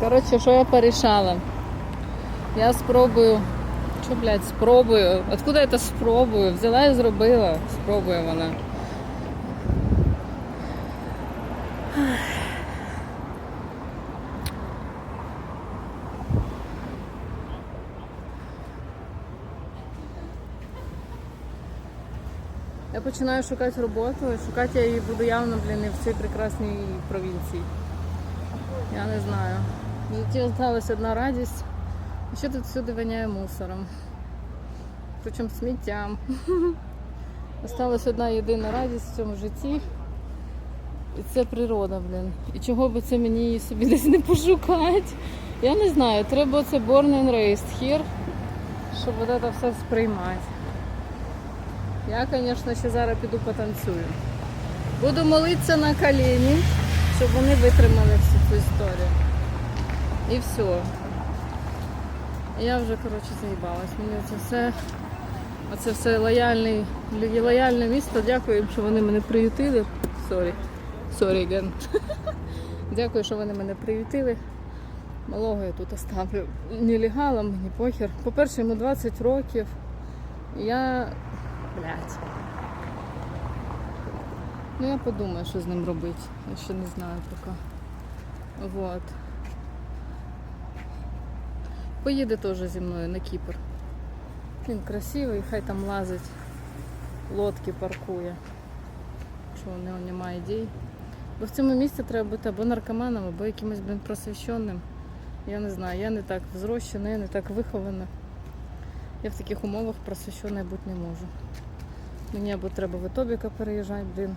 Коротше, що я порішала? Я спробую. Що, блядь, спробую? Откуда я це спробую? Взяла і зробила. Спробує вона. Я починаю шукати роботу, шукати я її буду явно, блін, не в цій прекрасній провінції. Я не знаю. В житті залишилась одна радість. І ще тут всюди воняє мусором. Причому сміттям. Осталась одна єдина радість в цьому житті. І це природа, блін. І чого би це мені собі десь не пошукати? Я не знаю, треба це born and raised here, щоб от це все сприймати. Я, звісно, ще зараз піду потанцюю. Буду молитися на коліні, щоб вони витримали всю цю історію. І все. Я вже, коротше, заїбалась. Мені це все, оце все лояльний, лояльне місто. Дякую їм, що вони мене приютили. Sorry. Sorry again. Дякую, що вони мене приютили. Малого я тут оставлю нелегалом, мені похер. По-перше, йому 20 років. Я. Блять. Ну я подумаю, що з ним робити. Я ще не знаю поки. Вот. Поїде теж зі мною на Кіпр. Він красивий, хай там лазить, лодки паркує. Що у нього немає ідей. Бо в цьому місці треба бути або наркоманом, або якимось, блін, просвіщеним. Я не знаю, я не так взрощена, я не так вихована. Я в таких умовах просвіщеною бути не можу. Мені або треба в Етобіка переїжджати, блін,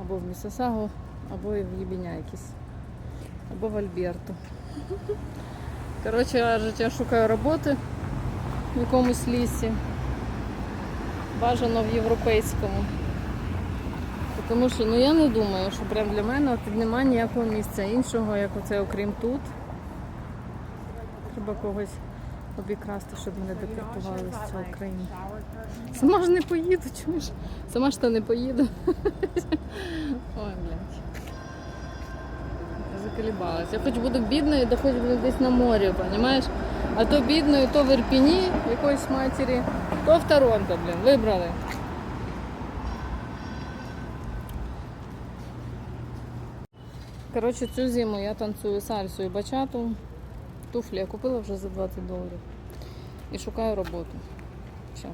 або в Місосагу, або в Єбіня якісь, або в Альберту. Коротше, я шукаю роботи в якомусь лісі. Бажано в європейському. Тому що ну я не думаю, що прям для мене от немає ніякого місця іншого, як оце окрім тут. Треба когось обікрасти, щоб мене депортували з цього країни. Сама ж не поїду, чуєш? Сама ж то не поїду. Ой, блядь. Заколебалась. Я хоч буду бідною, да хоч буду десь на морі, розумієш? А то бідною, то в Ірпіні якоїсь матері, то в Торонто, блін, вибрали. Коротше, цю зиму я танцюю сальсу і бачату. Туфлі я купила вже за 20 доларів. І шукаю роботу. Все.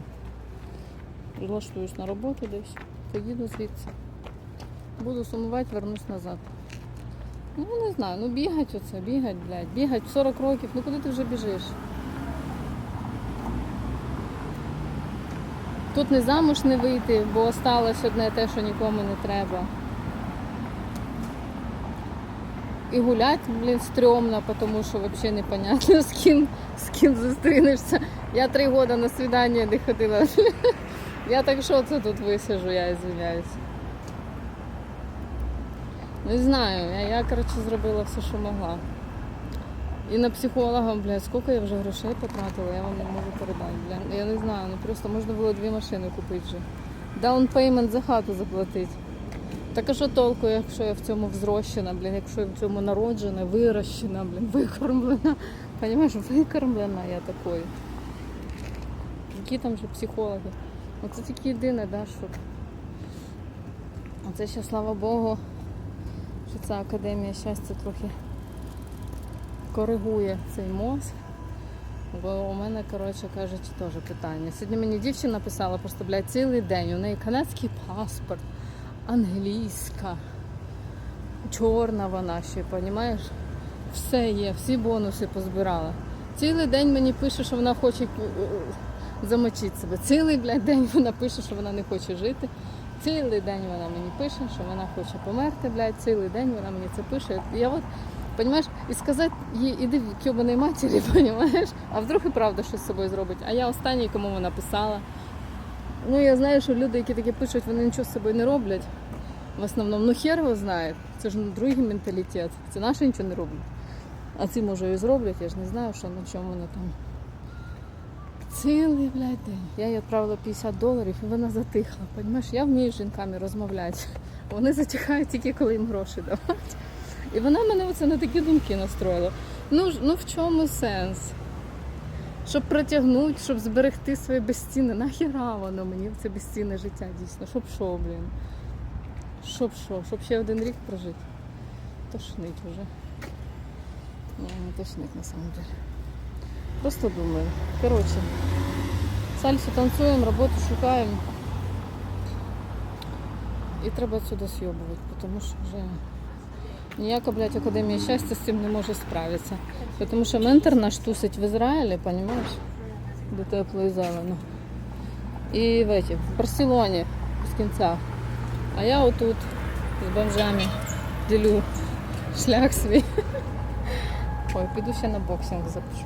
Влаштуюсь на роботу десь, поїду звідси. Буду сумувати, вернусь назад. Ну не знаю, ну бігать оце, бігать, блядь, бігать 40 років, ну куди ти вже біжиш? Тут не замуж не вийти, бо осталось одне те, що нікому не треба. І гулять, блін, стрьомно, тому що взагалі непонятно з ким, з ким зустрінешся. Я три роки на свідання не ходила. Я так що це тут висижу, я извиняюсь. Не знаю, я, я коротше зробила все, що могла. І на психолога, блядь, скільки я вже грошей потратила, я вам не можу передати. Бля. Я не знаю, ну просто можна було дві машини купити вже. Даунпеймент за хату заплатити. Так а що толку, якщо я в цьому взрощена, блін, якщо я в цьому народжена, вирощена, блін, викормлена. Понимаєш, викормлена я такою. Які там же психологи? Ну це тільки єдине, да, що. Оце ще, слава Богу, що ця академія щастя трохи коригує цей мозг. Бо у мене, коротше кажучи, теж питання. Сьогодні мені дівчина писала просто, блядь, цілий день. У неї канадський паспорт, англійська, чорна вона ще, розумієш? Все є, всі бонуси позбирала. Цілий день мені пише, що вона хоче е, е, замочити себе. Цілий блядь, день вона пише, що вона не хоче жити. Цілий день вона мені пише, що вона хоче померти, блядь. Цілий день вона мені це пише. Я от, Понимаєш, і сказати їй, іди в кьобаної матері, понімаєш? А вдруг і правда щось з собою зробить. А я останній, кому вона писала. Ну, я знаю, що люди, які таке пишуть, вони нічого з собою не роблять. В основному, ну хер його знає. Це ж ну, другий менталітет. Це наші нічого не роблять. А ці, може, і зроблять, я ж не знаю, що на чому вона там. Цілий, блядь, день. Я їй відправила 50 доларів і вона затихла. Понімаєш, я вмію з жінками розмовляти. Вони затихають тільки коли їм гроші давати. І вона мене оце на такі думки настроїла. Ну, ну в чому сенс? Щоб протягнути, щоб зберегти своє безцінне. Нахіра воно мені це безцінне життя дійсно. Щоб що, блін? Щоб що? Щоб ще один рік прожити. Тошнить вже. Тошнить на самом деле. Просто думаю. Коротше, сальсу танцюємо, роботу шукаємо. І треба отсюда з'йобувати, тому що вже ніяка, блядь, академія щастя з цим не може справитися. Тому що ментор наш тусить в Ізраїлі, розумієш? Де тепло і. І в, эти, в Барселоні з кінця. А я отут з бомжами ділю шлях свій. Ой, піду ще на боксинг запишу.